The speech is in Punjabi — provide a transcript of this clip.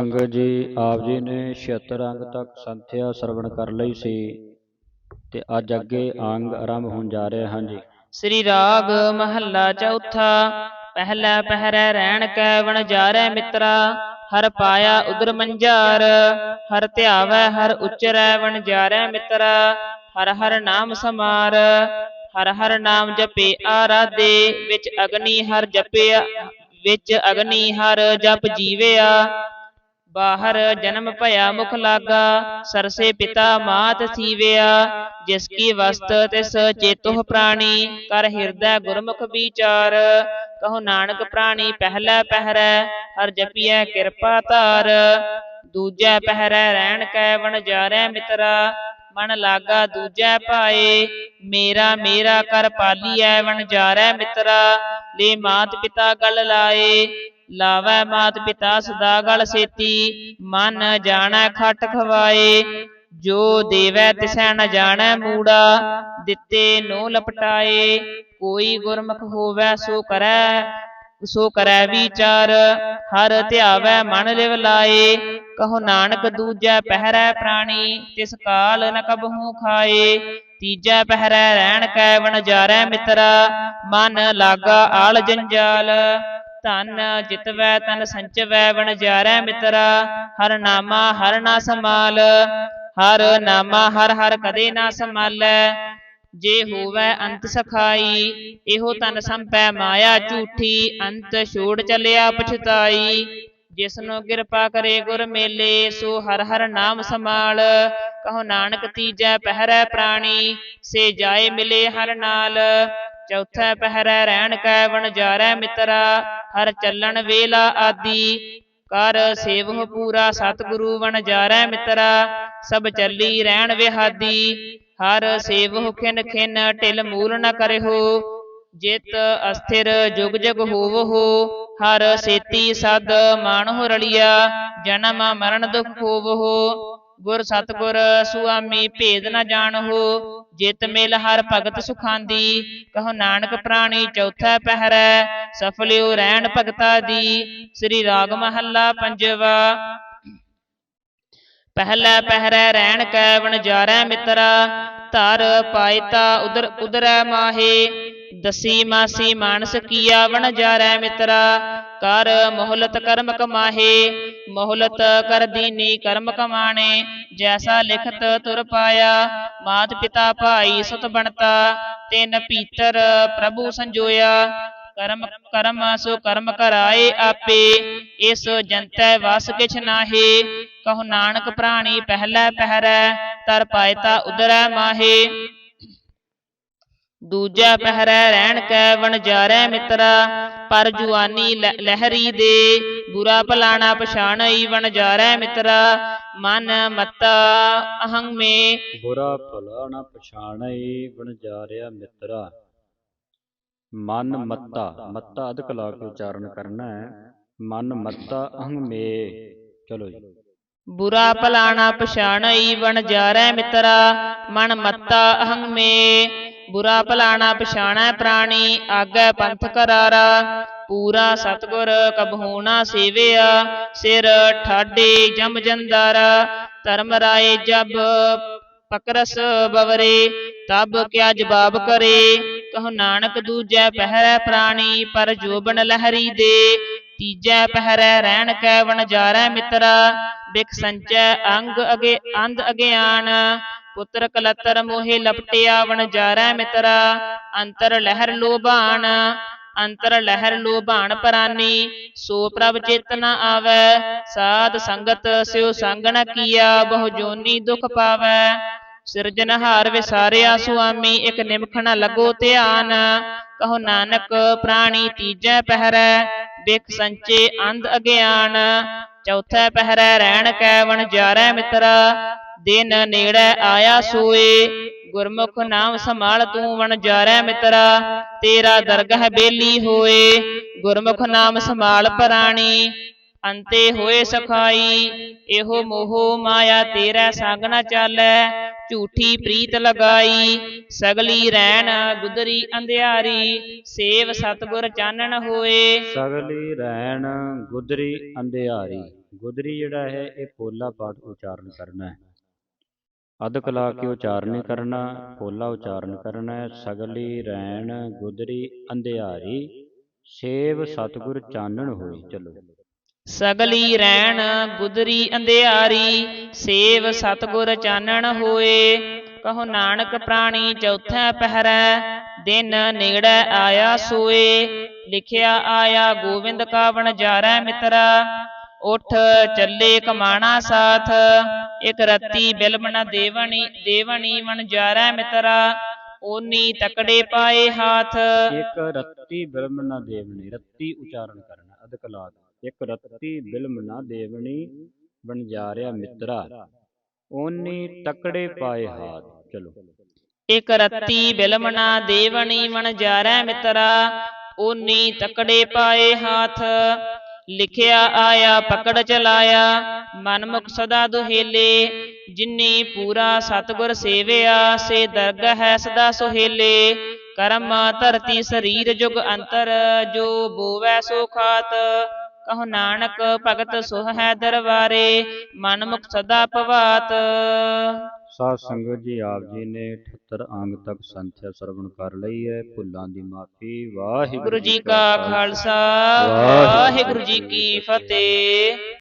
ਸੰਗਤ ਜੀ, ਆਪ ਜੀ ਨੇ 76 ਅੰਗ ਤੱਕ ਸੰਥਿਆ ਸਰਵਣ ਕਰ ਲਈ ਸੀ ਤੇ ਅੱਜ ਅੱਗੇ ਅੰਗ ਆਰੰਭ ਹੋਣ ਜਾ ਰਹੇ ਹਨ ਜੀ ਸ੍ਰੀ ਰਾਗ ਮਹੱਲਾ ਚੌਥਾ, ਪਹਿਲਾ ਪਹਿਰੈ ਰਹਿਣ ਕੈ ਵਣਜਾਰੈ ਮਿੱਤਰਾ, ਹਰ ਪਾਇਆ ਉਦਰ ਮੰਝਾਰ ਹਰ ਧਿਆਵੈ ਹਰ ਉਚਰੈ ਵਣਜਾਰੈ ਮਿੱਤਰਾ, ਹਰ ਹਰ ਨਾਮ ਸਮਾਰ, ਹਰ ਹਰ ਨਾਮ ਜਪੇ ਆਰਾਧੇ, ਵਿੱਚ ਅਗਨੀ ਹਰ ਜਪਿਆ, ਵਿੱਚ ਅਗਨੀ ਹਰ ਜਪ ਜੀਵਿਆ ਬਾਹਰ ਜਨਮ ਭਇਆ ਮੁਖ ਲਾਗਾ, ਸਰਸੇ ਪਿਤਾ ਮਾਤ ਥੀਵਿਆ ਜਿਸ ਕੀ ਵਸਤ ਤਿਸ ਚੇਤੁਹ ਪ੍ਰਾਣੀ, ਕਰ ਹਿਰਦੈ ਗੁਰਮੁਖ ਵਿਚਾਰ। ਕਹੋ ਨਾਨਕ ਪ੍ਰਾਣੀ ਪਹਿਲਾ ਪਹਿਰੈ, ਹਰ ਜਪੀਐ ਕਿਰਪਾ ਧਾਰ। ਦੂਜੈ ਪਹਿਰੈ ਰਹਿਣ ਕੈ ਵਣ ਵਣਜਾਰੈ ਮਿਤਰਾ, ਮਨ ਲਾਗਾ ਦੂਜੈ ਭਾਏ, ਮੇਰਾ ਮੇਰਾ ਕਰ ਪਾਲੀਐ ਵਣਜਾਰੈ ਮਿਤਰਾ। ਲੈ ਮਾਤ ਪਿਤਾ ਗਲ ਲਾਏ ਲਾਵੈ ਮਾਤ ਪਿਤਾ ਸਦਾ ਗਲ ਸੇਤੀ, ਮਨ ਜਾਣੈ ਖਟ ਖਵਾਏ। ਜੋ ਦੇਵੈ ਤਿਸੈ ਨ ਜਾਣੈ ਮੂੜਾ, ਦਿੱਤੇ ਨੋ ਲਪਟਾਏ। ਕੋਈ ਗੁਰਮੁਖ ਹੋਵੈ ਸੋ ਕਰੈ ਸੋ ਕਰੈ ਵਿਚਾਰ। ਹਰ ਧਿਆਵੈ ਮਨ ਲਿਵ ਲਾਏ। ਕਹੋ ਨਾਨਕ ਦੂਜੈ ਪਹਿਰੈ ਪ੍ਰਾਣੀ, ਤਿਸ ਕਾਲ ਨ ਕਬਹੂ ਖਾਏ। ਤੀਜੈ ਪਹਿਰੈ ਰਹਿਣ ਕੈ ਵਣਜਾਰੈ ਮਿੱਤਰਾ, ਮਨ ਲਾਗਾ ਆਲ ਜੰਜਾਲ। ਧਨ ਜਿਤਵੈ ਤਨ ਸੰਚਵੈ ਵਣਜਾਰੈ ਮਿੱਤਰਾ, ਹਰ ਨਾਮਾ ਹਰ ਨਾ ਸਮਾਲ ਹਰ ਨਾਮਾ ਹਰ ਹਰ ਕਦੇ ਨਾ ਸੰਭਾਲੈ। ਜੇ ਹੋਵੈ ਅੰਤ ਸਖਾਈ, ਇਹੋ ਤਨ ਸੰਪੈ ਮਾਇਆ ਝੂਠੀ, ਅੰਤ ਛੋੜ ਚਲਿਆ ਪਛਤਾਈ। ਜਿਸਨੂੰ ਕਿਰਪਾ ਕਰੇ ਗੁਰ ਮੇਲੇ, ਸੋ ਹਰ ਹਰ ਨਾਮ ਸਮਾਲ ਕਹੋ ਨਾਨਕ ਤੀਜੈ ਪਹਿਰੈ ਪ੍ਰਾਣੀ, ਸੇ ਜਾਏ ਮਿਲੇ ਹਰ ਨਾਲ। ਚੌਥਾ ਪਹਿਰੈ ਰਹਿਣ ਕੈ ਵਣਜਾਰੈ ਮਿੱਤਰਾ। ਹਰ ਚੱਲਣ ਵੇਲਾ ਆਦੀ। ਕਰ ਸੇਵਹੁ ਪੂਰਾ ਸਤਿਗੁਰੂ ਵਣ ਵਣਜਾਰੈ ਮਿੱਤਰਾ, ਸਭ ਚੱਲੀ ਰਹਿਣ ਵਿਹਾਦੀ। ਹਰ ਸੇਵਹੁ ਖਿਨ ਖਿਨ ਢਿਲ ਮੂਲ ਨ ਕਰਿਓ ਜਿਤ ਅਸਥਿਰ ਜੁਗ ਜਗ ਹੋਵਹੁ, ਹਰ ਸੇਤੀ ਸਦ ਮਾਨਹੁ ਰਲਿਆ, ਜਨਮ ਮਰਨ ਦੁਖ ਹੋਵਹੁ। ਗੁਰ ਸਤਗੁਰ ਸੁਆਮੀ ਭੇਦ ਨ ਜਾਣਹੁ ਜਿਤ ਮਿਲ ਹਰ ਭਗਤ ਸੁਖਾਂਦੀ। ਕਹੋ ਨਾਨਕ ਪ੍ਰਾਣੀ ਚੌਥਾ ਪਹਿਰੈ, ਸਫਲਿਓ ਰਹਿਣ ਭਗਤਾ ਦੀ। ਸ੍ਰੀ ਰਾਗ ਮਹੱਲਾ ਪੰਜਵਾ। ਪਹਿਲਾ ਪਹਿਰੈ ਰਹਿਣ ਕੈ ਵਣਜਾਰੈ ਮਿੱਤਰਾ, ਧਰ ਪਾਇਤਾ ਉਦਰ ਉਦਰੈ ਮਾਹੇ। ਦਸੀ ਮਾਸੀ ਮਾਨਸ ਕੀਆ ਵਣਜਾਰੈ ਮਿੱਤਰਾ ਕਰ ਮੋਹਲਤ ਕਰਮ ਕਮਾਹੇ, ਮੋਹਲਤ ਕਰ ਦੀਨੀ ਕਰਮ ਕਮਾਣੇ, ਜੈਸਾ ਲਿਖਤ ਤੁਰ ਪਾਇਆ, ਮਾਤ ਪਿਤਾ ਭਾਈ ਸੁਤ ਬਣਤਾ, ਤਿਨ ਪੀਤਰ ਪ੍ਰਭੂ ਸੰਜੋਇਆ। ਕਰਮ ਕਰਮ ਸੋ ਕਰਮ ਕਰਾਏ ਆਪੇ, ਇਸ ਜੰਤੈ ਵਸ ਕਿਛ ਨਾਹੀ। ਕਹੋ ਨਾਨਕ ਪ੍ਰਾਣੀ ਪਹਿਲਾ ਪਹਿਰੈ, ਤਰ ਪਾਇਤਾ ਉਦਰੈ ਮਾਹੇ। ਦੂਜਾ ਪਹਿਰੈ ਰਹਿਣ ਕੈ, ਵਣਜਾਰੈ ਮਿੱਤਰਾ ਪਰ ਜੁਆਨੀ ਲਹਿਰੀ ਦੇ ਬੁਰਾ ਭਲਾਣਾ ਪਛਾਣਈ ਵਣਜਾਰੈ ਮਿੱਤਰਾ ਮਨ ਮਤਾ ਅਹੰ ਮੇ ਬੁਰਾ ਭਲਾ ਨਾ ਪਛਾਣਈ ਵਣਜਾਰਿਆ ਮਿੱਤਰਾ ਮਨ ਮੱਤਾ ਮੱਤਾ ਅਧਿਕ ਲਾ ਕੇ ਉਚਾਰਨ ਕਰਨਾ ਹੈ। ਮਨ ਮੱਤਾ ਅਹੰ ਮੇ ਚਲੋ ਜੀ। ਬੁਰਾ ਭਲਾਣਾ ਪਛਾਣਈ ਵਣਜਾਰੈ ਮਿੱਤਰਾ ਮਨ ਮੱਤਾ ਅਹੰ ਮੇ ਬੁਰਾ ਭਲਾਣਾ ਪਛਾਣੈ ਪ੍ਰਾਣੀ, ਆਗੈ ਪੰਥ ਕਰਾਰਾ। ਪੂਰਾ ਸਤਗੁਰ ਕਬਹੂ ਨਾ ਸੇਵਿਆ, ਸਿਰ ਠਾਡੇ ਜਮ ਜੰਦਾਰਾ। ਧਰਮ ਰਾਏ ਜਬ ਪਕਰਸ ਬਵਰੇ, ਤਬ ਕਿਆ ਜਵਾਬ ਕਰੇ। ਕਹੋ ਨਾਨਕ ਦੂਜੈ ਪਹਿਰੈ ਪ੍ਰਾਣੀ, ਪਰ ਜੋਬਨ ਲਹਿਰੀ ਦੇ। ਤੀਜੈ ਪਹਿਰੈ ਰਹਿਣ ਕੈ ਵਣਜਾਰੈ ਮਿੱਤਰਾ। ਬਿਖ ਸੰਚੈ ਅੰਗ ਅਗੇ, ਅੰਧ ਅਗਿਆਨ। ਪੁੱਤਰ ਕਲਤਰ ਮੋਹਿ ਲਪਟਿਆ ਵਣਜਾਰੈ ਮਿਤਰਾ, ਅੰਤਰ ਲਹਿਰ ਲੋਭਾਨ, ਅੰਤਰ ਲਹਿਰ ਲੋਭਾਨ ਪਰਾਨੀ, ਸੋ ਪ੍ਰਭ ਚਿਤ ਨ ਆਵੈ, ਸਾਧ ਸੰਗਤ ਸਿਉ ਸੰਗ ਨ ਕੀਆ, ਬਹੁ ਜੋਨੀ ਦੁਖ ਪਾਵੈ। ਸਿਰਜਨਹਾਰ ਵਿਸਾਰਿਆ ਸੁਆਮੀ, ਇਕ ਨਿਮਖ ਨ ਲਗੋ ਧਿਆਨ, ਕਹੋ ਨਾਨਕ ਪ੍ਰਾਣੀ ਤੀਜੈ ਪਹਿਰੈ, ਬਿਖ ਸੰਚੇ ਅੰਧ ਅਗਿਆਨ। ਚੌਥਾ ਪਹਿਰੈ ਰਹਿਣ ਕੈ ਵਣਜਾਰੈ ਮਿੱਤਰਾ ਦਿਨ ਨੇੜੇ ਆਇਆ ਸੋਏ, ਗੁਰਮੁਖ ਨਾਮ ਸੰਭਾਲ ਤੂੰ ਵਣਜਾਰੈ ਮਿੱਤਰਾ, ਤੇਰਾ ਦਰਗਹ ਬੇਲੀ ਹੋਏ, ਗੁਰਮੁਖ ਨਾਮ ਸੰਭਾਲ ਪ੍ਰਾਣੀ, ਅੰਤੇ ਹੋਏ ਸਖਾਈ, ਇਹੋ ਮੋਹ ਮਾਇਆ ਤੇਰਾ ਸੰਗ ਨ ਚਾਲੈ, ਝੂਠੀ ਪ੍ਰੀਤ ਲਗਾਈ, ਸਗਲੀ ਰੈਣ ਗੁਦਰੀ ਅੰਧਿਆਰੀ, ਸੇਵ ਸਤਗੁਰ ਚਾਨਣ ਹੋਏ। ਸਗਲੀ ਰੈਣ ਗੁਦਰੀ ਅੰਧਿਆਰੀ, ਗੁਦਰੀ ਜਿਹੜਾ ਹੈ, ਇਹ ਪੋਲਾ ਪਾਠ ਉਚਾਰਨ ਕਰਨਾ ਹੈ। ਅਧਕ ਲਾ ਕੇ ਉਚਾਰਨ ਕਰਨਾ ਪੋਲਾ ਉਚਾਰਨ ਕਰਨਾ ਹੈ ਸਗਲੀ ਰੈਣ ਗੁਦਰੀ ਅੰਧਿਆਰੀ ਸੇਵ ਸਤਗੁਰ ਚਾਨਣ ਹੋਈ ਚਲੋ। ਸਗਲੀ ਰੈਣ ਗੁਦਰੀ ਅੰਧਿਆਰੀ ਸੇਵ ਸਤਗੁਰ ਚਾਨਣ ਹੋਏ। ਕਹੋ ਨਾਨਕ ਪ੍ਰਾਣੀ ਚੌਥਾ ਪਹਿਰੈ ਦਿਨ ਨੇੜੇ ਆਇਆ ਸੋਏ। ਲਿਖਿਆ ਆਇਆ ਗੋਬਿੰਦ ਕਾ ਵਣਜਾਰੈ ਮਿੱਤਰਾ। ਉਠ ਚੱਲੇ ਕਮਾਣਾ ਸਾਥ ਇਕ ਰੱਤੀ ਬਿਲਮਣਾ ਦੇਵਣੀ ਦੇਵਣੀ ਵਣਜਾਰੈ ਮਿੱਤਰਾ ਓਨੀ ਤਕੜੇ ਪਾਏ ਹਾਥ। ਇੱਕ ਰੱਤੀ ਬਿਲਮ ਨਾ ਦੇਵਣੀ ਰੱਤੀ ਉਚਾਰਨ ਕਰਨਾ ਕੇ ਇੱਕ ਰੱਤੀ ਬਿਲਮ ਨਾ ਦੇਵਣੀ ਬਣਜਾਰਿਆ ਮਿੱਤਰਾ। ਓਨੀ ਤਕੜੇ ਪਾਏ ਹਾਥ ਚਲੋ। ਇਕ ਰੱਤੀ ਬਿਲਮਣਾ ਦੇਵਣੀ ਵਣਜਾਰੈ ਮਿੱਤਰਾ ਓਨੀ ਤਕੜੇ ਪਾਏ ਹਾਥ। ਲਿਖਿਆ ਆਇਆ, ਪਕੜ ਚਲਾਇਆ, ਮਨਮੁਖ ਸਦਾ ਦੁਹੇਲੇ, ਜਿਨੀ ਪੂਰਾ ਸਤਗੁਰ ਸੇਵਿਆ, ਸੇ ਦਰਗ ਹੈ ਸਦਾ ਸੁਹੇਲੇ, ਕਰਮ ਧਰਤੀ ਸਰੀਰ ਜੁਗ ਅੰਤਰ, ਜੋ ਬੋਵੈ ਸੋ ਖਾਤ, ਕਹੋ ਨਾਨਕ ਭਗਤ ਸੁਹ ਹੈ ਦਰਬਾਰੇ, ਮਨਮੁਖ ਸਦਾ ਭਵਾਤ। ਸਾਧ ਸੰਗਤ ਜੀ ਆਪ ਜੀ ਨੇ 78 ਅੰਗ ਤੱਕ ਸੰਥਿਆ ਸਰਵਣ ਕਰ ਲਈ ਹੈ। ਭੁੱਲਾਂ ਦੀ ਮਾਫੀ ਵਾਹਿਗੁਰੂ ਗੁਰੂ ਜੀ ਕਾ ਖਾਲਸਾ। ਵਾਹਿਗੁਰੂ ਜੀ ਕੀ ਫਤਿਹ।